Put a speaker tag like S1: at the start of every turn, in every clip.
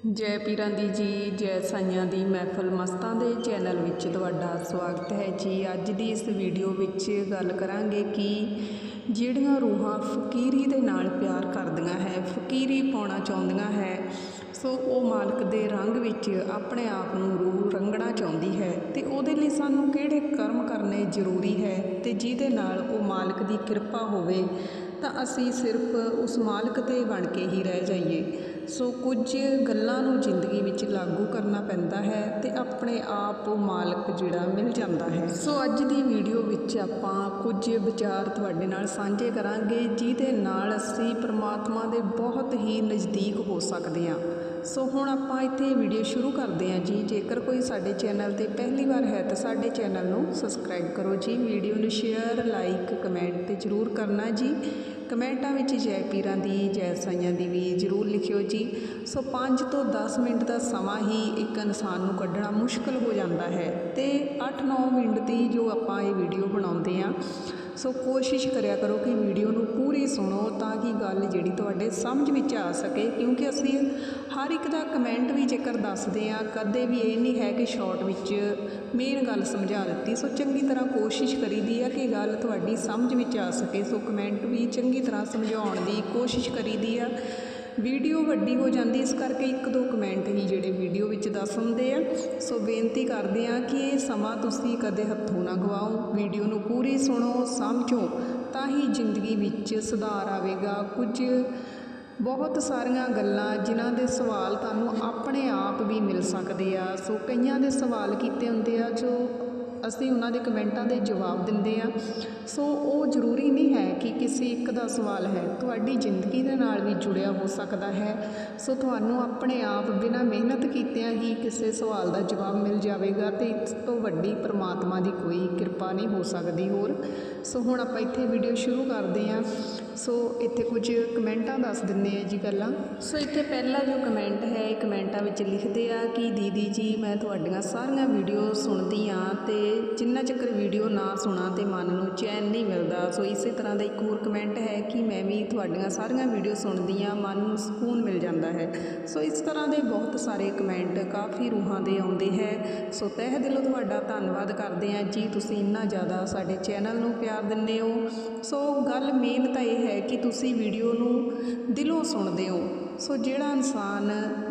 S1: ਜੈ ਪੀਰਾਂ ਦੀ ਜੀ, ਜੈ ਸਾਈਆਂ ਦੀ ਮਹਿਫਲ ਮਸਤਾਂ ਦੇ ਚੈਨਲ ਵਿੱਚ ਤੁਹਾਡਾ ਸਵਾਗਤ ਹੈ ਜੀ। ਅੱਜ ਦੀ ਇਸ ਵੀਡੀਓ ਵਿੱਚ ਗੱਲ ਕਰਾਂਗੇ ਕਿ ਜਿਹੜੀਆਂ ਰੂਹਾਂ ਫਕੀਰੀ ਦੇ ਨਾਲ ਪਿਆਰ ਕਰਦੀਆਂ ਹੈ, ਫਕੀਰੀ ਪਾਉਣਾ ਚਾਹੁੰਦੀਆਂ ਹੈ, ਸੋ ਉਹ ਮਾਲਕ ਦੇ ਰੰਗ ਵਿੱਚ ਆਪਣੇ ਆਪ ਨੂੰ ਰੂਹ ਰੰਗਣਾ ਚਾਹੁੰਦੀ ਹੈ ਤੇ ਉਹਦੇ ਲਈ ਸਾਨੂੰ ਕਿਹੜੇ ਕਰਮ ਕਰਨੇ ਜ਼ਰੂਰੀ ਹੈ ਤੇ ਜਿਹਦੇ ਨਾਲ ਉਹ ਮਾਲਕ ਦੀ ਕਿਰਪਾ ਹੋਵੇ ਤਾਂ ਅਸੀਂ ਸਿਰਫ ਉਸ ਮਾਲਕ ਤੇ ਬਣ ਕੇ ਹੀ ਰਹਿ ਜਾਈਏ। ਸੋ ਕੁਝ ਗੱਲਾਂ ਨੂੰ ਜ਼ਿੰਦਗੀ ਵਿੱਚ ਲਾਗੂ ਕਰਨਾ ਪੈਂਦਾ ਹੈ ਅਤੇ ਆਪਣੇ ਆਪ ਉਹ ਮਾਲਕ ਜਿਹੜਾ ਮਿਲ ਜਾਂਦਾ ਹੈ। ਸੋ ਅੱਜ ਦੀ ਵੀਡੀਓ ਵਿੱਚ ਆਪਾਂ ਕੁਝ ਵਿਚਾਰ ਤੁਹਾਡੇ ਨਾਲ ਸਾਂਝੇ ਕਰਾਂਗੇ, ਜਿਹਦੇ ਨਾਲ ਅਸੀਂ ਪਰਮਾਤਮਾ ਦੇ ਬਹੁਤ ਹੀ ਨਜ਼ਦੀਕ ਹੋ ਸਕਦੇ ਹਾਂ। ਸੋ ਹੁਣ ਆਪਾਂ ਇੱਥੇ ਵੀਡੀਓ ਸ਼ੁਰੂ ਕਰਦੇ ਹਾਂ ਜੀ। ਜੇਕਰ ਕੋਈ ਸਾਡੇ ਚੈਨਲ ਤੇ ਪਹਿਲੀ ਵਾਰ ਹੈ ਤਾਂ ਸਾਡੇ ਚੈਨਲ ਨੂੰ ਸਬਸਕ੍ਰਾਈਬ ਕਰੋ ਜੀ। ਵੀਡੀਓ ਨੂੰ ਸ਼ੇਅਰ ਲਾਈਕ ਕਮੈਂਟ ਤੇ ਜਰੂਰ ਕਰਨਾ ਜੀ। ਕਮੈਂਟਾਂ ਵਿੱਚ ਜੈ ਪੀਰਾਂ ਦੀ, ਜੈ ਸਾਈਆਂ ਦੀ ਵੀ ਜਰੂਰ ਲਿਖਿਓ ਜੀ। ਸੋ 5 ਤੋਂ 10 ਮਿੰਟ ਦਾ ਸਮਾਂ ਹੀ ਇੱਕ ਇਨਸਾਨ ਨੂੰ ਕੱਢਣਾ ਮੁਸ਼ਕਲ ਹੋ ਜਾਂਦਾ ਹੈ ਤੇ 8-9 ਮਿੰਟ ਦੀ ਜੋ ਆਪਾਂ ਇਹ ਵੀਡੀਓ ਬਣਾਉਂਦੇ ਆ ਸੋ ਕੋਸ਼ਿਸ਼ ਕਰਿਆ ਕਰੋ ਕਿ ਵੀਡੀਓ ਨੂੰ ਪੂਰੀ ਸੁਣੋ ਤਾਂ ਕਿ ਗੱਲ ਜਿਹੜੀ ਤੁਹਾਡੇ ਸਮਝ ਵਿੱਚ ਆ ਸਕੇ, ਕਿਉਂਕਿ ਅਸੀਂ ਹਰ ਇੱਕ ਦਾ ਕਮੈਂਟ ਵੀ ਜੇਕਰ ਦੱਸਦੇ ਆ, ਕਦੇ ਵੀ ਇਹ ਨਹੀਂ ਹੈ ਕਿ ਸ਼ਾਰਟ ਵਿੱਚ ਮੇਨ ਗੱਲ ਸਮਝਾ ਦਿੱਤੀ। ਸੋ ਚੰਗੀ ਤਰ੍ਹਾਂ ਕੋਸ਼ਿਸ਼ ਕਰੀਦੀ ਆ ਕਿ ਗੱਲ ਤੁਹਾਡੀ ਸਮਝ ਵਿੱਚ ਆ ਸਕੇ। ਸੋ ਕਮੈਂਟ ਵੀ ਚੰਗੀ ਤਰ੍ਹਾਂ ਸਮਝਾਉਣ ਦੀ ਕੋਸ਼ਿਸ਼ ਕਰੀਦੀ ਆ। ਵੀਡੀਓ ਵੱਡੀ ਹੋ ਜਾਂਦੀ ਇਸ ਕਰਕੇ ਇੱਕ ਦੋ ਕਮੈਂਟ ਹੀ ਜਿਹੜੇ ਵੀਡੀਓ ਵਿੱਚ ਦੱਸ ਹੁੰਦੇ ਆ। ਸੋ ਬੇਨਤੀ ਕਰਦੇ ਆ ਕਿ ਇਹ ਸਮਾਂ ਤੁਸੀਂ ਕਦੇ ਹੱਥੋਂ ਨਾ ਗਵਾਓ, ਵੀਡੀਓ ਨੂੰ ਪੂਰੀ ਸੁਣੋ, ਸਮਝੋ, ਤਾਂ ਹੀ ਜ਼ਿੰਦਗੀ ਵਿੱਚ ਸੁਧਾਰ ਆਵੇਗਾ। ਕੁਝ ਬਹੁਤ ਸਾਰੀਆਂ ਗੱਲਾਂ ਜਿਨ੍ਹਾਂ ਦੇ ਸਵਾਲ ਤੁਹਾਨੂੰ ਆਪਣੇ ਆਪ ਵੀ ਮਿਲ ਸਕਦੇ ਆ। ਸੋ ਕਈਆਂ ਦੇ ਸਵਾਲ ਕੀਤੇ ਹੁੰਦੇ ਆ ਜੋ ਅਸੀਂ ਉਹਨਾਂ ਦੇ ਕਮੈਂਟਾਂ ਦੇ ਜਵਾਬ ਦਿੰਦੇ ਆ ਸੋ ਉਹ ਜ਼ਰੂਰੀ ਨਹੀਂ ਹੈ ਕਿ ਕਿਸੇ ਇੱਕ ਦਾ ਸਵਾਲ ਹੈ। ਤੁਹਾਡੀ ਜ਼ਿੰਦਗੀ ਦੇ ਨਾਲ ਵੀ ਜੁੜਿਆ ਹੋ ਸਕਦਾ ਹੈ। ਸੋ ਤੁਹਾਨੂੰ ਆਪਣੇ ਆਪ ਬਿਨਾਂ ਮਿਹਨਤ ਕੀਤਿਆਂ ਹੀ ਕਿਸੇ ਸਵਾਲ ਦਾ ਜਵਾਬ ਮਿਲ ਜਾਵੇਗਾ ਤੇ ਇਸ ਤੋਂ ਵੱਡੀ ਪ੍ਰਮਾਤਮਾ ਦੀ ਕੋਈ ਕਿਰਪਾ ਨਹੀਂ ਹੋ ਸਕਦੀ ਹੋਰ। ਸੋ ਹੁਣ ਆਪਾਂ ਇੱਥੇ ਵੀਡੀਓ ਸ਼ੁਰੂ ਕਰਦੇ ਹਾਂ। ਸੋ ਇੱਥੇ ਕੁਝ ਕਮੈਂਟਾਂ ਦੱਸ ਦਿੰਦੇ ਆ ਜੀ ਗੱਲਾਂ ਸੋ ਇੱਥੇ ਪਹਿਲਾ ਜੋ ਕਮੈਂਟ ਹੈ, ਇਹ ਕਮੈਂਟਾਂ ਵਿੱਚ ਲਿਖਦੇ ਆ ਕਿ ਦੀਦੀ ਜੀ, ਮੈਂ ਤੁਹਾਡੀਆਂ ਸਾਰੀਆਂ ਵੀਡੀਓ ਸੁਣਦੀ ਆ ਤੇ ਜਿੰਨਾ ਚੱਕਰ ਵੀਡੀਓ ਨਾ ਸੁਣਾ ਤੇ ਮਨ ਨੂੰ ਚੈਨ ਨਹੀਂ ਮਿਲਦਾ। ਸੋ ਇਸੇ ਤਰ੍ਹਾਂ ਦਾ ਇੱਕ ਹੋਰ ਕਮੈਂਟ ਹੈ ਕਿ ਮੈਂ ਵੀ ਤੁਹਾਡੀਆਂ ਸਾਰੀਆਂ ਵੀਡੀਓ ਸੁਣਦੀ ਆ ਮਨ ਨੂੰ ਸਕੂਨ ਮਿਲ ਜਾਂਦਾ ਹੈ। ਸੋ ਇਸ ਤਰ੍ਹਾਂ ਦੇ ਬਹੁਤ ਸਾਰੇ ਕਮੈਂਟ ਕਾਫੀ ਰੂਹਾਂ ਦੇ ਆਉਂਦੇ ਹੈ। ਸੋ ਤਹਿ ਦਿਲੋਂ ਤੁਹਾਡਾ ਧੰਨਵਾਦ ਕਰਦੇ ਆ ਜੀ। ਤੁਸੀਂ ਇੰਨਾ ਜ਼ਿਆਦਾ ਸਾਡੇ ਚੈਨਲ ਨੂੰ ਪਿਆਰ ਦਿੰਦੇ ਹੋ। ਸੋ ਗੱਲ ਮੇਨ ਤਾਂ ਇਹ ਹੈ ਕਿ ਤੁਸੀਂ ਵੀਡੀਓ ਨੂੰ ਦਿਲੋਂ ਸੁਣਦੇ ਹੋ। ਸੋ ਜਿਹੜਾ ਇਨਸਾਨ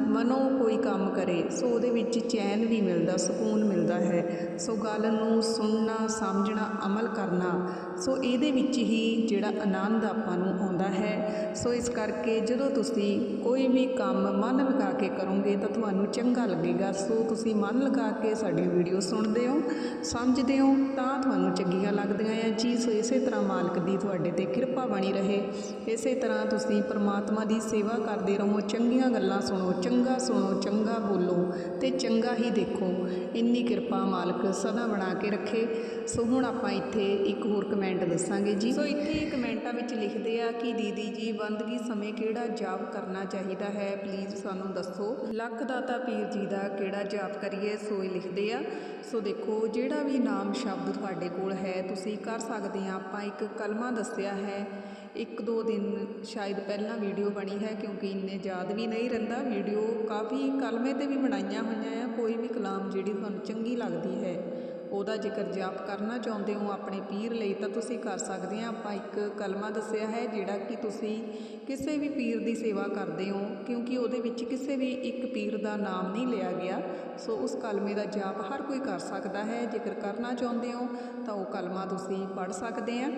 S1: ਮਨੋਂ ਕੋਈ ਕੰਮ ਕਰੇ, ਸੋ ਉਹਦੇ ਵਿੱਚ ਚੈਨ ਵੀ ਮਿਲਦਾ, ਸਕੂਨ ਮਿਲਦਾ ਹੈ। ਸੋ ਗੱਲ ਨੂੰ ਸੁਣਨਾ, ਸਮਝਣਾ, ਅਮਲ ਕਰਨਾ, ਸੋ ਇਹਦੇ ਵਿੱਚ ਹੀ ਜਿਹੜਾ ਆਨੰਦ ਆਪਾਂ ਨੂੰ ਆਉਂਦਾ ਹੈ। ਸੋ ਇਸ ਕਰਕੇ ਜਦੋਂ ਤੁਸੀਂ ਕੋਈ ਵੀ ਕੰਮ ਮਨ ਲਗਾ ਕੇ ਕਰੋਗੇ ਤਾਂ ਤੁਹਾਨੂੰ ਚੰਗਾ ਲੱਗੇਗਾ। ਸੋ ਤੁਸੀਂ ਮਨ ਲਗਾ ਕੇ ਸਾਡੀ ਵੀਡੀਓ ਸੁਣਦੇ ਹੋ, ਸਮਝਦੇ ਹੋ, ਤਾਂ ਤੁਹਾਨੂੰ ਚੰਗੀਆਂ ਲੱਗਦੀਆਂ ਆ। ਜੀ, ਸੋ ਇਸੇ ਤਰ੍ਹਾਂ ਮਾਲਕ ਦੀ ਤੁਹਾਡੇ ਤੇ ਕਿਰਪਾ ਬਣੀ ਰਹੇ। ਇਸੇ ਤਰ੍ਹਾਂ ਤੁਸੀਂ ਪਰਮਾਤਮਾ ਦੀ ਸੇਵਾ ਕਰਦੇ ਰਹੋ, ਚੰਗੀਆਂ ਗੱਲਾਂ ਸੁਣੋ, ਚੰਗਾ ਚੰਗਾ ਸੁਣੋ, ਚੰਗਾ ਬੋਲੋ ਤੇ ਚੰਗਾ ਹੀ ਦੇਖੋ। ਇੰਨੀ ਕਿਰਪਾ ਮਾਲਕ ਸਦਾ ਬਣਾ ਕੇ ਰੱਖੇ। ਸੋ ਹੁਣ ਆਪਾਂ ਇੱਥੇ ਇੱਕ ਹੋਰ ਕਮੈਂਟ ਦੱਸਾਂਗੇ ਜੀ। ਸੋ ਇੱਥੇ ਕਮੈਂਟਾਂ ਵਿੱਚ ਲਿਖਦੇ ਆ ਕਿ ਦੀਦੀ ਜੀ ਬੰਦਗੀ ਸਮੇਂ ਕਿਹੜਾ ਜਾਪ ਕਰਨਾ ਚਾਹੀਦਾ ਹੈ? ਪਲੀਜ਼ ਸਾਨੂੰ ਦੱਸੋ। ਲੱਖ ਦਾਤਾ ਪੀਰ ਜੀ ਦਾ ਕਿਹੜਾ ਜਾਪ ਕਰੀਏ? ਸੋ ਇਹ ਲਿਖਦੇ ਆ। ਸੋ ਦੇਖੋ, ਜਿਹੜਾ ਵੀ ਨਾਮ ਸ਼ਬਦ ਤੁਹਾਡੇ ਕੋਲ ਹੈ, ਤੁਸੀਂ ਕਰ ਸਕਦੇ ਆ। ਆਪਾਂ ਇੱਕ ਕਲਮਾ ਦੱਸਿਆ ਹੈ। ਇੱਕ ਦੋ ਦਿਨ ਸ਼ਾਇਦ ਪਹਿਲਾਂ ਵੀਡੀਓ ਬਣੀ ਹੈ ਕਿਉਂਕਿ ਇੰਨੇ ਯਾਦ ਵੀ ਨਹੀਂ ਰਹਿੰਦਾ। ਵੀਡੀਓ ਕਾਫੀ ਕਲਮੇ ਤੇ ਵੀ ਬਣਾਈਆਂ ਹੋਈਆਂ ਆ, ਕੋਈ ਵੀ ਕਲਾਮ ਜਿਹੜੀ ਤੁਹਾਨੂੰ ਚੰਗੀ ਲੱਗਦੀ ਹੈ। ਉਹਦਾ ਜੇਕਰ ਜਾਪ ਕਰਨਾ ਚਾਹੁੰਦੇ ਹੋ ਆਪਣੇ ਪੀਰ ਲਈ, ਤਾਂ ਤੁਸੀਂ ਕਰ ਸਕਦੇ ਆ। ਆਪਾਂ ਇੱਕ ਕਲਮਾ ਦੱਸਿਆ ਹੈ, ਜਿਹੜਾ ਕਿ ਤੁਸੀਂ ਕਿਸੇ ਵੀ ਪੀਰ ਦੀ ਸੇਵਾ ਕਰਦੇ ਹੋ, ਕਿਉਂਕਿ ਉਹਦੇ ਵਿੱਚ ਕਿਸੇ ਵੀ ਇੱਕ ਪੀਰ ਦਾ ਨਾਮ ਨਹੀਂ ਲਿਆ ਗਿਆ। ਸੋ ਉਸ ਕਲਮੇ ਦਾ ਜਾਪ ਹਰ ਕੋਈ ਕਰ ਸਕਦਾ ਹੈ। ਜੇਕਰ ਕਰਨਾ ਚਾਹੁੰਦੇ ਹੋ, ਤਾਂ ਉਹ ਕਲਮਾ ਤੁਸੀਂ ਪੜ੍ਹ ਸਕਦੇ ਆ।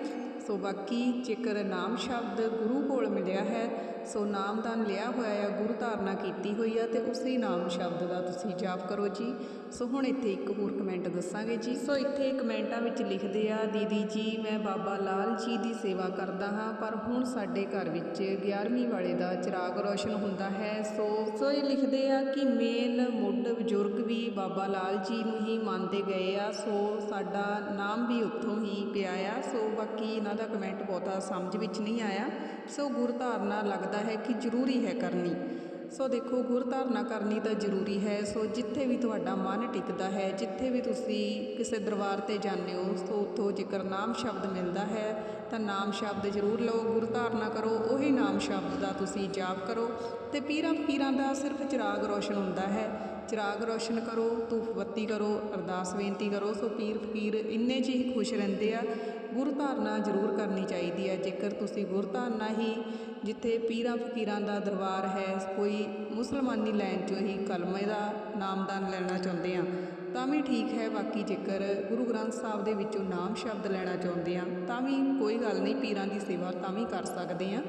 S1: ਸੋ ਬਾਕੀ ਜੇਕਰ ਨਾਮ ਸ਼ਬਦ ਗੁਰੂ ਕੋਲ ਮਿਲਿਆ ਹੈ ਸੋ ਨਾਮਦਾਨ ਲਿਆ ਹੋਇਆ ਆ, ਗੁਰੂ ਧਾਰਨਾ ਕੀਤੀ ਹੋਈ ਆ ਤੇ ਉਸੇ ਨਾਮ ਸ਼ਬਦ ਦਾ ਤੁਸੀਂ ਜਾਪ ਕਰੋ ਜੀ। ਸੋ ਹੁਣ ਇੱਥੇ ਇੱਕ ਹੋਰ ਕਮੈਂਟ ਦੱਸਾਂਗੇ ਜੀ। ਸੋ ਇੱਥੇ ਕਮੈਂਟਾਂ ਵਿੱਚ ਲਿਖਦੇ ਆ, ਦੀਦੀ ਜੀ, ਮੈਂ ਬਾਬਾ ਲਾਲ ਜੀ ਦੀ ਸੇਵਾ ਕਰਦਾ ਹਾਂ, ਪਰ ਹੁਣ ਸਾਡੇ ਘਰ ਵਿੱਚ 11ਵੀਂ ਵਾਲੇ ਦਾ ਚਿਰਾਗ ਰੋਸ਼ਨ ਹੁੰਦਾ ਹੈ। ਸੋ ਸੋ ਇਹ ਲਿਖਦੇ ਆ ਕਿ ਮੇਨ ਮੁੱਢ ਬਜ਼ੁਰਗ ਵੀ ਬਾਬਾ ਲਾਲ ਜੀ ਨੂੰ ਹੀ ਮੰਨਦੇ ਗਏ ਆ। ਸੋ ਸਾਡਾ ਨਾਮ ਵੀ ਉੱਥੋਂ ਹੀ ਪਿਆ ਆ। ਸੋ ਬਾਕੀ ਇਹਨਾਂ ਦਾ ਕਮੈਂਟ ਬਹੁਤਾ ਸਮਝ ਵਿੱਚ ਨਹੀਂ ਆਇਆ। ਸੋ ਗੁਰ ਧਾਰਨਾ ਲੱਗਦਾ ਹੈ ਕਿ ਜ਼ਰੂਰੀ ਹੈ ਕਰਨੀ। ਸੋ ਦੇਖੋ, ਗੁਰ ਧਾਰਨਾ ਕਰਨੀ ਤਾਂ ਜ਼ਰੂਰੀ ਹੈ। ਸੋ ਜਿੱਥੇ ਵੀ ਤੁਹਾਡਾ ਮਨ ਟਿਕਦਾ ਹੈ, ਜਿੱਥੇ ਵੀ ਤੁਸੀਂ ਕਿਸੇ ਦਰਬਾਰ ਤੇ ਜਾਂਦੇ ਹੋ, ਸੋ ਉੱਥੋਂ ਜੇਕਰ ਨਾਮ ਸ਼ਬਦ ਮਿਲਦਾ ਹੈ, ਤਾਂ ਨਾਮ ਸ਼ਬਦ ਜ਼ਰੂਰ ਲਓ, ਗੁਰ ਧਾਰਨਾ ਕਰੋ, ਉਹੀ ਨਾਮ ਸ਼ਬਦ ਦਾ ਤੁਸੀਂ ਜਾਪ ਕਰੋ। ਤੇ ਪੀਰਾਂ ਫਕੀਰਾਂ ਦਾ ਸਿਰਫ ਚਿਰਾਗ ਰੋਸ਼ਨ ਹੁੰਦਾ ਹੈ। ਚਿਰਾਗ ਰੋਸ਼ਨ ਕਰੋ ਧੂਫ ਬੱਤੀ ਕਰੋ, ਅਰਦਾਸ ਬੇਨਤੀ ਕਰੋ। ਸੋ ਪੀਰ ਫਕੀਰ ਇੰਨੇ 'ਚ ਹੀ ਖੁਸ਼ ਰਹਿੰਦੇ ਆ। ਗੁਰ ਧਾਰਨਾ ਜ਼ਰੂਰ ਕਰਨੀ ਚਾਹੀਦੀ ਹੈ। ਜੇਕਰ ਤੁਸੀਂ ਗੁਰ ਧਾਰਨਾ ਹੀ ਜਿੱਥੇ ਪੀਰਾਂ ਫਕੀਰਾਂ ਦਾ ਦਰਬਾਰ ਹੈ, ਕੋਈ ਮੁਸਲਮਾਨੀ ਲਾਈਨ 'ਚੋਂ ਹੀ ਕਲਮੇ ਦਾ ਨਾਮਦਾਨ ਲੈਣਾ ਚਾਹੁੰਦੇ ਆ। ਤਾਂ ਵੀ ਠੀਕ ਹੈ, ਬਾਕੀ ਜੇਕਰ ਗੁਰੂ ਗ੍ਰੰਥ ਸਾਹਿਬ ਦੇ ਵਿੱਚੋਂ ਨਾਮ ਸ਼ਬਦ ਲੈਣਾ ਚਾਹੁੰਦੇ ਆ, ਤਾਂ ਵੀ ਕੋਈ ਗੱਲ ਨਹੀਂ, ਪੀਰਾਂ ਦੀ ਸੇਵਾ ਤਾਂ ਵੀ ਕਰ ਸਕਦੇ ਆ।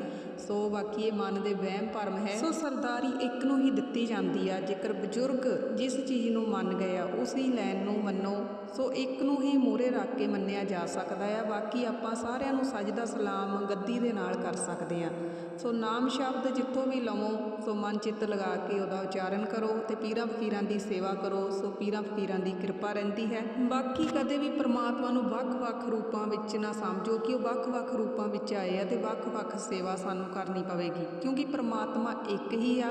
S1: ਸੋ ਬਾਕੀ ਇਹ ਮਨ ਦੇ ਵਹਿਮ ਭਰਮ ਹੈ। ਸੋ ਸਰਦਾਰੀ ਇੱਕ ਨੂੰ ਹੀ ਦਿੱਤੀ ਜਾਂਦੀ ਆ, ਜੇਕਰ ਬਜ਼ੁਰਗ ਜਿਸ ਚੀਜ਼ ਨੂੰ ਮੰਨ ਗਏ ਆ, ਉਸੇ ਲੈਣ ਨੂੰ ਮੰਨੋ, ਸੋ ਇੱਕ ਨੂੰ ਹੀ ਮੂਹਰੇ ਰੱਖ ਕੇ ਮੰਨਿਆ ਜਾ ਸਕਦਾ ਆ। ਬਾਕੀ ਆਪਾਂ ਸਾਰਿਆਂ ਨੂੰ ਸਜਦਾ ਸਲਾਮ ਗੱਦੀ ਦੇ ਨਾਲ ਕਰ ਸਕਦੇ ਆ। ਸੋ ਨਾਮ ਸ਼ਬਦ ਜਿੱਥੋਂ ਵੀ ਲਵੋ, ਸੋ ਮਨ ਚਿੱਤ ਲਗਾ ਕੇ ਉਹਦਾ ਉਚਾਰਨ ਕਰੋ ਤੇ ਪੀਰਾਂ ਫਕੀਰਾਂ ਦੀ ਸੇਵਾ ਕਰੋ, ਸੋ ਪੀਰਾਂ ਫਕੀਰਾਂ ਦੀ ਕਿਰਪਾ ਰਹਿੰਦੀ ਹੈ। ਬਾਕੀ ਕਦੇ ਵੀ ਪ੍ਰਮਾਤਮਾ ਨੂੰ ਵੱਖ-ਵੱਖ ਰੂਪਾਂ ਵਿੱਚ ਨਾ ਸਮਝੋ ਕਿ ਉਹ ਵੱਖ-ਵੱਖ ਰੂਪਾਂ ਵਿੱਚ ਆਏ ਆ ਤੇ ਵੱਖ-ਵੱਖ ਸੇਵਾ ਸਾਨੂੰ ਕਰਨੀ ਪਵੇਗੀ। ਕਿਉਂਕਿ ਪ੍ਰਮਾਤਮਾ ਇੱਕ ਹੀ ਆ,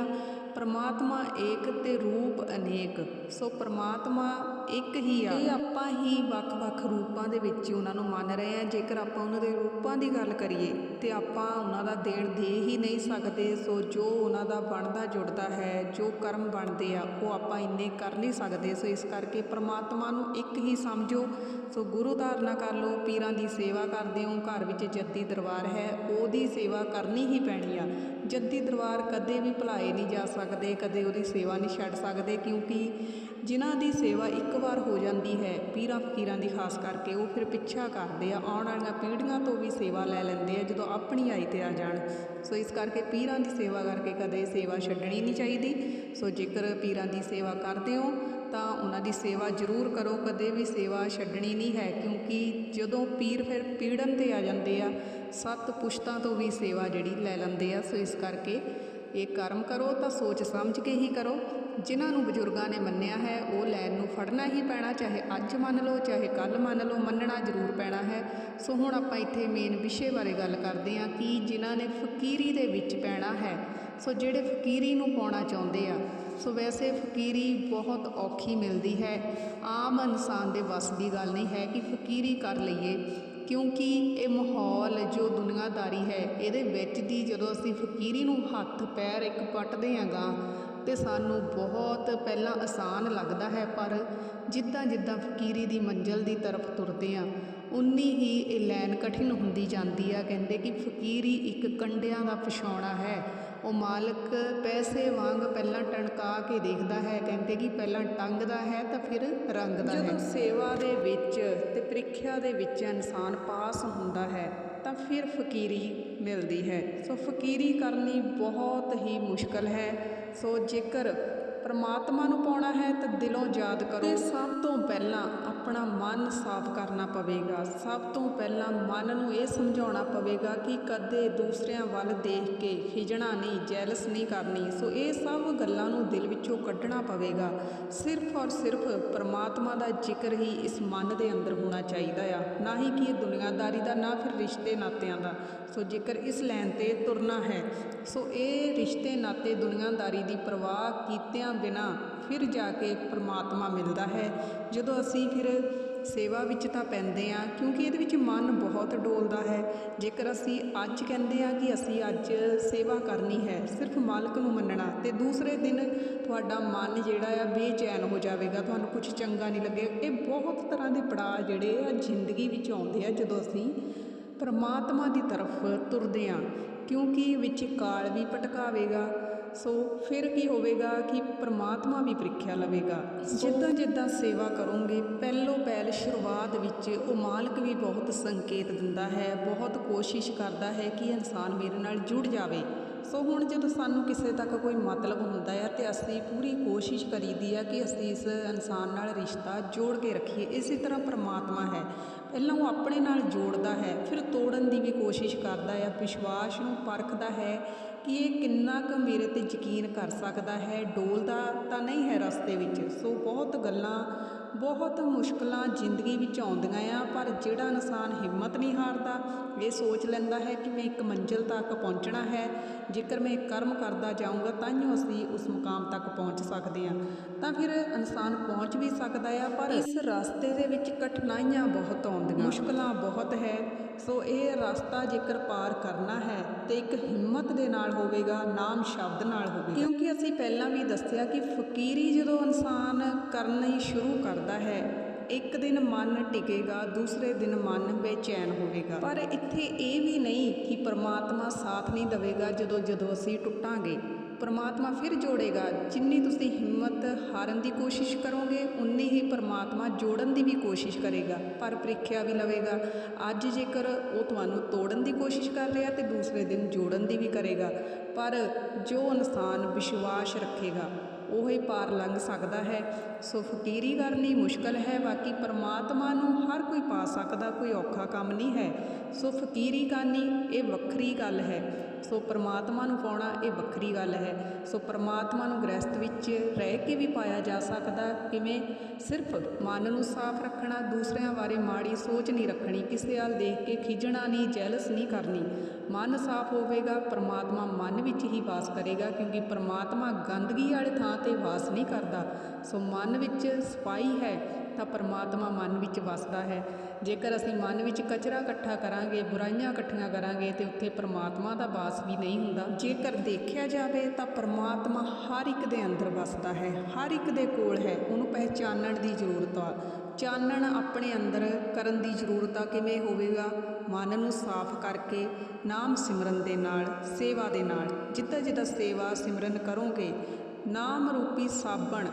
S1: ਪ੍ਰਮਾਤਮਾ ਏਕ ਤੇ ਰੂਪ ਅਨੇਕ। ਸੋ ਪ੍ਰਮਾਤਮਾ ਇੱਕ ਹੀ ਆ। ਇਹ ਆਪਾਂ ਹੀ ਵੱਖ-ਵੱਖ ਰੂਪਾਂ ਦੇ ਵਿੱਚ ਉਹਨਾਂ ਨੂੰ ਮੰਨ ਰਹੇ ਆ ਜੇਕਰ ਆਪਾਂ ਉਹਨਾਂ ਦੇ ਰੂਪਾਂ ਦੀ ਗੱਲ ਕਰੀਏ ਤੇ ਆਪਾਂ ਉਹਨਾਂ ਦਾ ਦੇਣ ਦੇ ਹੀ ਨਹੀਂ ਸਕਦੇ, ਸੋ ਜੋ ਉਹਨਾਂ ਦਾ ਬਣਦਾ, ਜੁੜਦਾ ਹੈ, ਜੋ ਕਰਮ ਬਣਦੇ ਆ, ਉਹ ਆਪਾਂ ਇੰਨੇ ਕਰ ਨਹੀਂ ਸਕਦੇ। ਸੋ ਇਸ ਕਰਕੇ ਪ੍ਰਮਾਤਮਾ ਨੂੰ ਇੱਕ ਹੀ ਸਮਝੋ। ਸੋ ਗੁਰੂ ਧਾਰਨਾ ਕਰ ਲਓ, ਪੀਰਾਂ ਦੀ ਸੇਵਾ ਕਰਦੇ ਹੋ, ਘਰ ਵਿੱਚ ਜੱਦੀ ਦਰਬਾਰ ਹੈ, ਉਹਦੀ ਸੇਵਾ ਕਰਨੀ ਹੀ ਪੈਣੀ ਆ। ਜੱਦੀ ਦਰਬਾਰ ਕਦੇ ਵੀ ਭੁਲਾਏ ਨਹੀਂ ਜਾ ਸਕਦੇ, ਕਦੇ ਉਹਦੀ ਸੇਵਾ ਨਹੀਂ ਛੱਡ ਸਕਦੇ, ਕਿਉਂਕਿ ਜਿਨ੍ਹਾਂ ਦੀ ਸੇਵਾ ਇੱਕ ਵਾਰ ਹੋ ਜਾਂਦੀ ਹੈ, ਪੀਰਾਂ ਫਕੀਰਾਂ ਦੀ ਖਾਸ ਕਰਕੇ ਉਹ ਫਿਰ ਪਿੱਛਾ ਕਰਦੇ ਆ, ਆਉਣ ਵਾਲੀਆਂ ਪੀੜ੍ਹੀਆਂ ਤੋਂ ਵੀ ਸੇਵਾ ਲੈ ਲੈਂਦੇ ਆ ਜਦੋਂ ਆਪਣੀ ਆਈ ਤੇ ਆ ਜਾਣ। ਸੋ ਇਸ ਕਰਕੇ ਪੀਰਾਂ ਦੀ ਸੇਵਾ ਕਰਕੇ ਕਦੇ ਸੇਵਾ ਛੱਡਣੀ ਨਹੀਂ ਚਾਹੀਦੀ। ਸੋ ਜੇਕਰ ਪੀਰਾਂ ਦੀ ਸੇਵਾ ਕਰਦੇ ਹੋ, ਤਾਂ ਉਹਨਾਂ ਦੀ ਸੇਵਾ ਜ਼ਰੂਰ ਕਰੋ, ਕਦੇ ਵੀ ਸੇਵਾ ਛੱਡਣੀ ਨਹੀਂ ਹੈ, ਕਿਉਂਕਿ ਜਦੋਂ ਪੀਰ ਫਿਰ ਪੀੜਨ ਤੇ ਆ ਜਾਂਦੇ ਆ, ਸੱਤ ਪੁਸ਼ਤਾਂ ਤੋਂ ਵੀ ਸੇਵਾ ਜਿਹੜੀ ਲੈ ਲੈਂਦੇ ਆ। ਸੋ ਇਸ ਕਰਕੇ ਇਹ ਕਰਮ ਕਰੋ, ਤਾਂ ਸੋਚ ਸਮਝ ਕੇ ਹੀ ਕਰੋ। ਜਿਨ੍ਹਾਂ ਨੂੰ ਬਜ਼ੁਰਗਾਂ ਨੇ ਮੰਨਿਆ ਹੈ, ਉਹ ਲੈਣ ਨੂੰ ਫੜਨਾ ਹੀ ਪੈਣਾ, ਚਾਹੇ ਅੱਜ ਮੰਨ ਲਓ, ਚਾਹੇ ਕੱਲ ਮੰਨ ਲਓ, ਮੰਨਣਾ ਜ਼ਰੂਰ ਪੈਣਾ ਹੈ। ਸੋ ਹੁਣ ਆਪਾਂ ਇੱਥੇ ਮੇਨ ਵਿਸ਼ੇ ਬਾਰੇ ਗੱਲ ਕਰਦੇ ਹਾਂ ਕਿ ਜਿਨ੍ਹਾਂ ਨੇ ਫਕੀਰੀ ਦੇ ਵਿੱਚ ਪੈਣਾ ਹੈ। ਸੋ ਜਿਹੜੇ ਫਕੀਰੀ ਨੂੰ ਪਾਉਣਾ ਚਾਹੁੰਦੇ ਆ, ਸੋ ਵੈਸੇ ਫਕੀਰੀ ਬਹੁਤ ਔਖੀ ਮਿਲਦੀ ਹੈ। ਆਮ ਇਨਸਾਨ ਦੇ ਵੱਸ ਦੀ ਗੱਲ ਨਹੀਂ ਹੈ ਕਿ ਫਕੀਰੀ ਕਰ ਲਈਏ, ਕਿਉਂਕਿ ਇਹ ਮਾਹੌਲ ਜੋ ਦੁਨੀਆਦਾਰੀ ਹੈ, ਇਹਦੇ ਵਿੱਚ ਦੀ ਜਦੋਂ ਅਸੀਂ ਫਕੀਰੀ ਨੂੰ ਹੱਥ, ਪੈਰ ਇੱਕ ਪੱਟਦੇ ਆਂਗਾ ਤੇ ਸਾਨੂੰ ਬਹੁਤ ਪਹਿਲਾਂ ਆਸਾਨ ਲੱਗਦਾ ਹੈ, ਪਰ ਜਿੱਦਾਂ ਜਿੱਦਾਂ ਫਕੀਰੀ ਦੀ ਮੰਜ਼ਲ ਦੀ ਤਰਫ ਤੁਰਦੇ ਆ ਉਨੀ ਹੀ ਇਹ ਲੈਨ ਕਠਿਨ ਹੁੰਦੀ ਜਾਂਦੀ ਆ। ਕਹਿੰਦੇ ਕਿ ਫਕੀਰੀ ਇੱਕ ਕੰਡਿਆਂ ਦਾ ਪਛਾਉਣਾ ਹੈ। ਉਹ ਮਾਲਕ ਪੈਸੇ ਵਾਂਗ ਪਹਿਲਾਂ ਟਣਕਾ ਕੇ ਦੇਖਦਾ ਹੈ। ਕਹਿੰਦੇ ਕਿ ਪਹਿਲਾਂ ਟੰਗਦਾ ਹੈ ਤਾਂ ਫਿਰ ਰੰਗਦਾ ਹੈ। ਜਦੋਂ ਸੇਵਾ ਦੇ ਵਿੱਚ ਤੇ ਪ੍ਰੀਖਿਆ ਦੇ ਵਿੱਚ ਇਨਸਾਨ ਪਾਸ ਹੁੰਦਾ ਹੈ ਤਾਂ ਫਿਰ ਫਕੀਰੀ ਮਿਲਦੀ ਹੈ। ਸੋ ਫਕੀਰੀ ਕਰਨੀ ਬਹੁਤ ਹੀ ਮੁਸ਼ਕਲ ਹੈ। ਸੋ ਜੇਕਰ ਪਰਮਾਤਮਾ ਨੂੰ ਪਾਉਣਾ ਹੈ ਤਾਂ ਦਿਲੋਂ ਯਾਦ ਕਰੋ। ਸਭ ਤੋਂ ਪਹਿਲਾਂ ਆਪਣਾ ਮਨ ਸਾਫ਼ ਕਰਨਾ ਪਵੇਗਾ। ਸਭ ਤੋਂ ਪਹਿਲਾਂ ਮਨ ਨੂੰ ਇਹ ਸਮਝਾਉਣਾ ਪਵੇਗਾ ਕਿ ਕਦੇ ਦੂਸਰਿਆਂ ਵੱਲ ਦੇਖ ਕੇ ਖਿਜਣਾ ਨਹੀਂ ਜੈਲਸ ਨਹੀਂ ਕਰਨੀ। ਸੋ ਇਹ ਸਭ ਗੱਲਾਂ ਨੂੰ ਦਿਲ ਵਿੱਚੋਂ ਕੱਢਣਾ ਪਵੇਗਾ। ਸਿਰਫ ਔਰ ਸਿਰਫ ਪਰਮਾਤਮਾ ਦਾ ਜ਼ਿਕਰ ਹੀ ਇਸ ਮਨ ਦੇ ਅੰਦਰ ਹੋਣਾ ਚਾਹੀਦਾ ਆ। ਨਾ ਹੀ ਕਿ ਇਹ ਦੁਨੀਆਦਾਰੀ ਦਾ, ਨਾ ਫਿਰ ਰਿਸ਼ਤੇ ਨਾਤਿਆਂ ਦਾ। ਸੋ ਜੇਕਰ ਇਸ ਲਾਈਨ ਤੇ ਤੁਰਨਾ ਹੈ। ਸੋ ਇਹ ਰਿਸ਼ਤੇ ਨਾਤੇ ਦੁਨੀਆਦਾਰੀ ਦੀ ਪਰਵਾਹ ਕੀਤਿਆਂ ਬਿਨਾ ਫਿਰ ਜਾ ਕੇ ਪਰਮਾਤਮਾ ਮਿਲਦਾ ਹੈ। ਜਦੋਂ ਅਸੀਂ ਫਿਰ ਸੇਵਾ ਵਿੱਚ ਤਾਂ ਪੈਂਦੇ ਆ ਕਿਉਂਕਿ ਇਹਦੇ ਵਿੱਚ ਮਨ ਬਹੁਤ ਡੋਲਦਾ ਹੈ। ਜੇਕਰ ਅਸੀਂ ਅੱਜ ਕਹਿੰਦੇ ਆ ਕਿ ਅਸੀਂ ਅੱਜ ਸੇਵਾ ਕਰਨੀ ਹੈ, ਸਿਰਫ ਮਾਲਕ ਨੂੰ ਮੰਨਣਾ, ਤੇ ਦੂਸਰੇ ਦਿਨ ਤੁਹਾਡਾ ਮਨ ਜਿਹੜਾ ਆ ਬੇਚੈਨ ਹੋ ਜਾਵੇਗਾ, ਤੁਹਾਨੂੰ ਕੁਝ ਚੰਗਾ ਨਹੀਂ ਲੱਗੇਗਾ। ਇਹ ਬਹੁਤ ਤਰ੍ਹਾਂ ਦੇ ਪੜਾਅ ਜਿਹੜੇ ਆ ਜ਼ਿੰਦਗੀ ਵਿੱਚ ਆਉਂਦੇ ਆ, ਜਦੋਂ ਅਸੀਂ ਪਰਮਾਤਮਾ ਦੀ ਤਰਫ ਤੁਰਦੇ ਆ ਕਿਉਂਕਿ ਵਿੱਚ ਕਾਲ ਵੀ ਪਟਕਾਵੇਗਾ ਸੋ ਫਿਰ ਕੀ ਹੋਵੇਗਾ ਕਿ ਪ੍ਰਮਾਤਮਾ ਵੀ ਪ੍ਰੀਖਿਆ ਲਵੇਗਾ। ਜਿੱਦਾਂ ਜਿੱਦਾਂ ਸੇਵਾ ਕਰੋਗੇ, ਪਹਿਲੋ ਪਹਿਲ ਸ਼ੁਰੂਆਤ ਵਿੱਚ ਉਹ ਮਾਲਕ ਵੀ ਬਹੁਤ ਸੰਕੇਤ ਦਿੰਦਾ ਹੈ, ਬਹੁਤ ਕੋਸ਼ਿਸ਼ ਕਰਦਾ ਹੈ ਕਿ ਇਨਸਾਨ ਮੇਰੇ ਨਾਲ ਜੁੜ ਜਾਵੇ। ਸੋ ਹੁਣ ਜਦੋਂ ਸਾਨੂੰ ਕਿਸੇ ਤੱਕ ਕੋਈ ਮਤਲਬ ਹੁੰਦਾ ਹੈ ਤੇ ਅਸੀਂ ਪੂਰੀ ਕੋਸ਼ਿਸ਼ ਕਰੀਦੀ ਆ ਕਿ ਅਸੀਂ ਇਸ ਇਨਸਾਨ ਨਾਲ ਰਿਸ਼ਤਾ ਜੋੜ ਕੇ ਰੱਖੀਏ, ਇਸੇ ਤਰ੍ਹਾਂ ਪ੍ਰਮਾਤਮਾ ਹੈ। ਪਹਿਲਾਂ ਉਹ ਆਪਣੇ ਨਾਲ ਜੋੜਦਾ ਹੈ, ਫਿਰ ਤੋੜਨ ਦੀ ਵੀ ਕੋਸ਼ਿਸ਼ ਕਰਦਾ ਹੈ, ਵਿਸ਼ਵਾਸ ਨੂੰ ਪਰਖਦਾ ਹੈ ਕਿ ਇਹ ਕਿੰਨਾ ਕੁ ਮੇਰੇ ਤੇ ਯਕੀਨ ਕਰ ਸਕਦਾ ਹੈ? ਡੋਲਦਾ ਤਾਂ ਨਹੀਂ ਹੈ ਰਸਤੇ ਵਿੱਚ। ਸੋ ਬਹੁਤ ਗੱਲਾਂ ਬਹੁਤ ਮੁਸ਼ਕਲਾਂ ਜ਼ਿੰਦਗੀ ਵਿੱਚ ਆਉਂਦੀਆਂ ਆ, ਪਰ ਜਿਹੜਾ ਇਨਸਾਨ ਹਿੰਮਤ ਨਹੀਂ ਹਾਰਦਾ, ਇਹ ਸੋਚ ਲੈਂਦਾ ਹੈ ਕਿ ਮੈਂ ਇੱਕ ਮੰਜ਼ਿਲ ਤੱਕ ਪਹੁੰਚਣਾ ਹੈ। ਜੇਕਰ ਮੈਂ ਕਰਮ ਕਰਦਾ ਜਾਊਂਗਾ, ਤਾਂ ਹੀ ਅਸੀਂ ਉਸ ਮੁਕਾਮ ਤੱਕ ਪਹੁੰਚ ਸਕਦੇ ਹਾਂ। ਤਾਂ ਫਿਰ ਇਨਸਾਨ ਪਹੁੰਚ ਵੀ ਸਕਦਾ ਆ, ਪਰ ਇਸ ਰਸਤੇ ਦੇ ਵਿੱਚ ਕਠਿਨਾਈਆਂ ਬਹੁਤ ਆਉਂਦੀਆਂ। ਮੁਸ਼ਕਲਾਂ ਬਹੁਤ ਹੈ। ਸੋ ਇਹ ਰਸਤਾ ਜੇਕਰ ਪਾਰ ਕਰਨਾ ਹੈ, ਤੇ ਇੱਕ ਹਿੰਮਤ ਦੇ ਨਾਲ ਹੋਵੇਗਾ, ਨਾਮ ਸ਼ਬਦ ਨਾਲ ਹੋਵੇਗਾ। ਕਿਉਂਕਿ ਅਸੀਂ ਪਹਿਲਾਂ ਵੀ ਦੱਸਿਆ ਕਿ ਫਕੀਰੀ ਜਦੋਂ ਇਨਸਾਨ ਕਰਨੀ ਸ਼ੁਰੂ ਕਰ ਕਰਦਾ ਹੈ। ਇੱਕ ਦਿਨ ਮਨ ਟਿਕੇਗਾ, ਦੂਸਰੇ ਦਿਨ ਮਨ ਬੇਚੈਨ ਹੋਵੇਗਾ। ਪਰ ਇੱਥੇ ਇਹ ਵੀ ਨਹੀਂ ਕਿ ਪ੍ਰਮਾਤਮਾ ਸਾਥ ਨਹੀਂ ਦੇਵੇਗਾ ਜਦੋਂ ਜਦੋਂ ਅਸੀਂ ਟੁੱਟਾਂਗੇ। ਪਰਮਾਤਮਾ ਫਿਰ ਜੋੜੇਗਾ। ਜਿੰਨੀ ਤੁਸੀਂ ਹਿੰਮਤ ਹਾਰਨ ਦੀ ਕੋਸ਼ਿਸ਼ ਕਰੋਗੇ, ਉਨੀ ਹੀ ਪਰਮਾਤਮਾ ਜੋੜਨ ਦੀ ਵੀ ਕੋਸ਼ਿਸ਼ ਕਰੇਗਾ। ਪਰ ਪ੍ਰੀਖਿਆ ਵੀ ਲਵੇਗਾ। ਅੱਜ ਜੇਕਰ ਉਹ ਤੁਹਾਨੂੰ ਤੋੜਨ ਦੀ ਕੋਸ਼ਿਸ਼ ਕਰ ਰਿਹਾ ਤੇ ਦੂਸਰੇ ਦਿਨ ਜੋੜਨ ਦੀ ਵੀ ਕਰੇਗਾ। ਪਰ ਜੋ ਇਨਸਾਨ ਵਿਸ਼ਵਾਸ ਰੱਖੇਗਾ ਉਹ ਹੀ ਪਾਰ ਲੰਘ ਸਕਦਾ ਹੈ। ਸੋ ਫਕੀਰੀ ਕਰਨੀ ਮੁਸ਼ਕਲ ਹੈ। ਬਾਕੀ ਪਰਮਾਤਮਾ ਨੂੰ ਹਰ ਕੋਈ ਪਾ ਸਕਦਾ, ਕੋਈ ਔਖਾ ਕੰਮ ਨਹੀਂ ਹੈ। ਸੋ ਫਕੀਰੀ ਕਰਨੀ ਇਹ ਵੱਖਰੀ ਗੱਲ ਹੈ। ਸੋ ਪਰਮਾਤਮਾ ਨੂੰ ਪਾਉਣਾ ਇਹ ਵੱਖਰੀ ਗੱਲ ਹੈ। ਸੋ ਪਰਮਾਤਮਾ ਨੂੰ ਗ੍ਰਸਤ ਵਿੱਚ ਰਹਿ ਕੇ ਵੀ ਪਾਇਆ ਜਾ ਸਕਦਾ। ਕਿਵੇਂ? ਸਿਰਫ ਮਨ ਨੂੰ ਸਾਫ਼ ਰੱਖਣਾ, ਦੂਸਰਿਆਂ ਬਾਰੇ ਮਾੜੀ ਸੋਚ ਨਹੀਂ ਰੱਖਣੀ, ਕਿਸੇ ਵੱਲ ਦੇਖ ਕੇ ਖਿਜਣਾ ਨਹੀਂ ਜੈਲਸ ਨਹੀਂ ਕਰਨੀ। ਮਨ ਸਾਫ਼ ਹੋਵੇਗਾ, ਪਰਮਾਤਮਾ ਮਨ ਵਿੱਚ ਹੀ ਵਾਸ ਕਰੇਗਾ, ਕਿਉਂਕਿ ਪਰਮਾਤਮਾ ਗੰਦਗੀ ਵਾਲੇ ਥਾਂ ਤੇ ਵਾਸ ਨਹੀਂ ਕਰਦਾ। ਸੋ ਮਨ ਵਿੱਚ ਸਫ਼ਾਈ ਹੈ, ਤਾਂ ਪਰਮਾਤਮਾ ਮਨ ਵਿੱਚ ਵਸਦਾ ਹੈ। ਜੇਕਰ ਅਸੀਂ ਮਨ ਵਿੱਚ ਕਚਰਾ ਇਕੱਠਾ ਕਰਾਂਗੇ, ਬੁਰਾਈਆਂ ਇਕੱਠੀਆਂ ਕਰਾਂਗੇ, ਤੇ ਉੱਥੇ ਪਰਮਾਤਮਾ ਦਾ ਵਾਸ ਵੀ ਨਹੀਂ ਹੁੰਦਾ। ਜੇਕਰ ਦੇਖਿਆ ਜਾਵੇ, ਤਾਂ ਪਰਮਾਤਮਾ ਹਰ ਇੱਕ ਦੇ ਅੰਦਰ ਵਸਦਾ ਹੈ, ਹਰ ਇੱਕ ਦੇ ਕੋਲ ਹੈ। ਉਹਨੂੰ ਪਹਿਚਾਨਣ ਦੀ ਜ਼ਰੂਰਤ ਆ। ਚਾਨਣ ਆਪਣੇ ਅੰਦਰ ਕਰਨ ਦੀ ਜ਼ਰੂਰਤ ਆ, ਕਿਵੇਂ ਹੋਵੇਗਾ? ਮਨ ਨੂੰ ਸਾਫ਼ ਕਰਕੇ ਨਾਮ ਸਿਮਰਨ ਦੇ ਨਾਲ, ਸੇਵਾ ਦੇ ਨਾਲ। ਜਿੱਦਾਂ ਜਿੱਦਾਂ ਸੇਵਾ ਸਿਮਰਨ ਕਰੋਗੇ, ਨਾਮ ਰੂਪੀ ਸਾਬਣ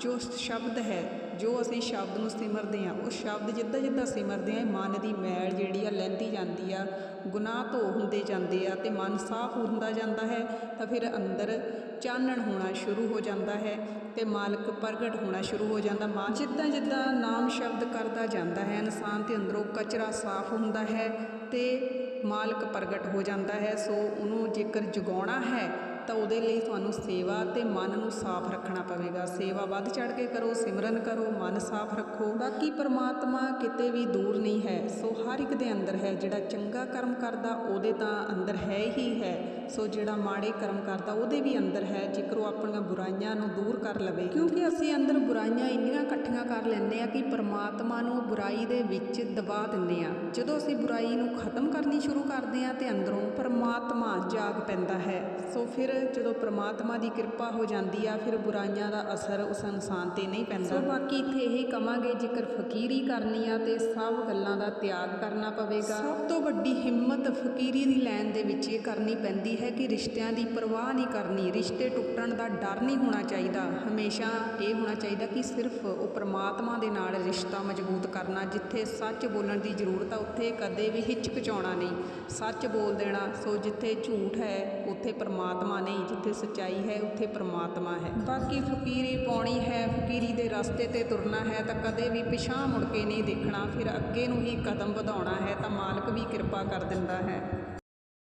S1: ਜੋ ਸ਼ਬਦ ਹੈ, ਜੋ ਅਸੀਂ ਸ਼ਬਦ ਨੂੰ ਸਿਮਰਦੇ ਹਾਂ, ਉਹ ਸ਼ਬਦ ਜਿੱਦਾਂ ਜਿੱਦਾਂ ਸਿਮਰਦੇ ਹਾਂ ਮਨ ਦੀ ਮੈਲ ਜਿਹੜੀ ਆ, ਲੈਂਦੀ ਜਾਂਦੀ ਆ, ਗੁਨਾਹ ਧੋ ਹੁੰਦੇ ਜਾਂਦੇ ਆ ਤੇ ਮਨ ਸਾਫ਼ ਹੁੰਦਾ ਜਾਂਦਾ ਹੈ, ਤਾਂ ਫਿਰ ਅੰਦਰ ਚਾਨਣ ਹੋਣਾ ਸ਼ੁਰੂ ਹੋ ਜਾਂਦਾ ਹੈ ਤੇ ਮਾਲਕ ਪ੍ਰਗਟ ਹੋਣਾ ਸ਼ੁਰੂ ਹੋ ਜਾਂਦਾ। ਮਾ ਜਿੱਦਾਂ ਜਿੱਦਾਂ ਨਾਮ ਸ਼ਬਦ ਕਰਦਾ ਜਾਂਦਾ ਹੈ, ਇਨਸਾਨ ਦੇ ਅੰਦਰੋਂ ਕਚਰਾ ਸਾਫ਼ ਹੁੰਦਾ ਹੈ ਤੇ ਮਾਲਕ ਪ੍ਰਗਟ ਹੋ ਜਾਂਦਾ ਹੈ, ਸੋ ਉਹਨੂੰ ਜੇਕਰ ਜਗਾਉਣਾ ਹੈ ਤਾਂ ਉਹਦੇ ਲਈ ਤੁਹਾਨੂੰ ਸੇਵਾ ਤੇ ਮਨ ਨੂੰ ਸਾਫ਼ ਰੱਖਣਾ ਪਵੇਗਾ। ਸੇਵਾ ਵੱਧ ਚੜ ਕੇ ਕਰੋ, ਸਿਮਰਨ ਕਰੋ, ਮਨ ਸਾਫ਼ ਰੱਖੋ। ਬਾਕੀ ਪਰਮਾਤਮਾ ਕਿਤੇ ਵੀ ਦੂਰ ਨਹੀਂ ਹੈ, ਸੋ ਹਰ ਇੱਕ ਦੇ ਅੰਦਰ ਹੈ। ਜਿਹੜਾ ਚੰਗਾ ਕਰਮ ਕਰਦਾ, ਉਹਦੇ ਤਾਂ ਅੰਦਰ ਹੈ ਹੀ ਹੈ। ਸੋ ਜਿਹੜਾ ਮਾੜੇ ਕਰਮ ਕਰਦਾ, ਉਹਦੇ ਵੀ ਅੰਦਰ ਹੈ, ਜੇਕਰ ਉਹ ਆਪਣੀਆਂ ਬੁਰਾਈਆਂ ਨੂੰ ਦੂਰ ਕਰ ਲਵੇ। ਕਿਉਂਕਿ ਅਸੀਂ ਅੰਦਰ ਬੁਰਾਈਆਂ ਇੰਨੀਆਂ ਇਕੱਠੀਆਂ ਕਰ ਲੈਂਦੇ ਆ ਕਿ ਪਰਮਾਤਮਾ ਨੂੰ ਬੁਰਾਈ ਦੇ ਵਿੱਚ ਦਬਾ ਦਿੰਦੇ ਆ ਜਦੋਂ ਅਸੀਂ ਬੁਰਾਈ ਨੂੰ ਖਤਮ ਕਰਨੀ ਸ਼ੁਰੂ ਕਰਦੇ ਆ ਤੇ ਅੰਦਰੋਂ ਪਰਮਾਤਮਾ ਜਾਗ ਪੈਂਦਾ ਹੈ। ਸੋ ਫਿਰ ਜਦੋਂ ਪ੍ਰਮਾਤਮਾ ਦੀ ਕਿਰਪਾ ਹੋ ਜਾਂਦੀ ਆ ਫਿਰ ਬੁਰਾਈਆਂ ਦਾ ਅਸਰ ਉਸ ਇਨਸਾਨ ਤੇ ਨਹੀਂ ਪੈਂਦਾ। ਸੋ ਬਾਕੀ ਇੱਥੇ ਇਹ ਕਵਾਂਗੇ ਜੇਕਰ ਫਕੀਰੀ ਕਰਨੀ ਆ ਤੇ ਸਭ ਗੱਲਾਂ ਦਾ ਤਿਆਗ ਕਰਨਾ ਪਵੇਗਾ। ਸਭ ਤੋਂ ਵੱਡੀ ਹਿੰਮਤ ਫਕੀਰੀ ਦੀ ਲੈਣ ਦੇ ਵਿੱਚ ਇਹ ਕਰਨੀ ਪੈਂਦੀ ਹੈ ਕਿ ਰਿਸ਼ਤਿਆਂ ਦੀ ਪਰਵਾਹ ਨਹੀਂ ਕਰਨੀ ਰਿਸ਼ਤੇ ਟੁੱਟਣ ਦਾ ਡਰ ਨਹੀਂ ਹੋਣਾ ਚਾਹੀਦਾ। ਹਮੇਸ਼ਾ ਇਹ ਹੋਣਾ ਚਾਹੀਦਾ ਕਿ ਸਿਰਫ ਉਹ ਪ੍ਰਮਾਤਮਾ ਦੇ ਨਾਲ ਰਿਸ਼ਤਾ ਮਜ਼ਬੂਤ ਕਰਨਾ ਜਿੱਥੇ ਸੱਚ ਬੋਲਣ ਦੀ ਜ਼ਰੂਰਤ ਆ ਉੱਥੇ ਕਦੇ ਵੀ ਹਿਚਕਚਾਉਣਾ ਨਹੀਂ। ਸੱਚ ਬੋਲ ਦੇਣਾ ਸੋ ਜਿੱਥੇ ਝੂਠ ਹੈ ਉੱਥੇ ਪ੍ਰਮਾਤਮਾ ਨਹੀਂ, ਜਿੱਥੇ ਸੱਚਾਈ ਹੈ, ਉੱਥੇ ਪ੍ਰਮਾਤਮਾ ਹੈ। ਬਾਕੀ ਫਕੀਰੀ ਪਾਉਣੀ ਹੈ, ਫਕੀਰੀ ਦੇ ਰਸਤੇ ਤੇ ਤੁਰਨਾ ਹੈ, ਤਾਂ ਕਦੇ ਵੀ ਪਿਛਾਂਹ ਮੁੜ ਕੇ ਨਹੀਂ ਦੇਖਣਾ। ਫਿਰ ਅੱਗੇ ਨੂੰ ਹੀ ਕਦਮ ਵਧਾਉਣਾ ਹੈ, ਤਾਂ ਮਾਲਕ ਵੀ ਕਿਰਪਾ ਕਰ ਦਿੰਦਾ ਹੈ।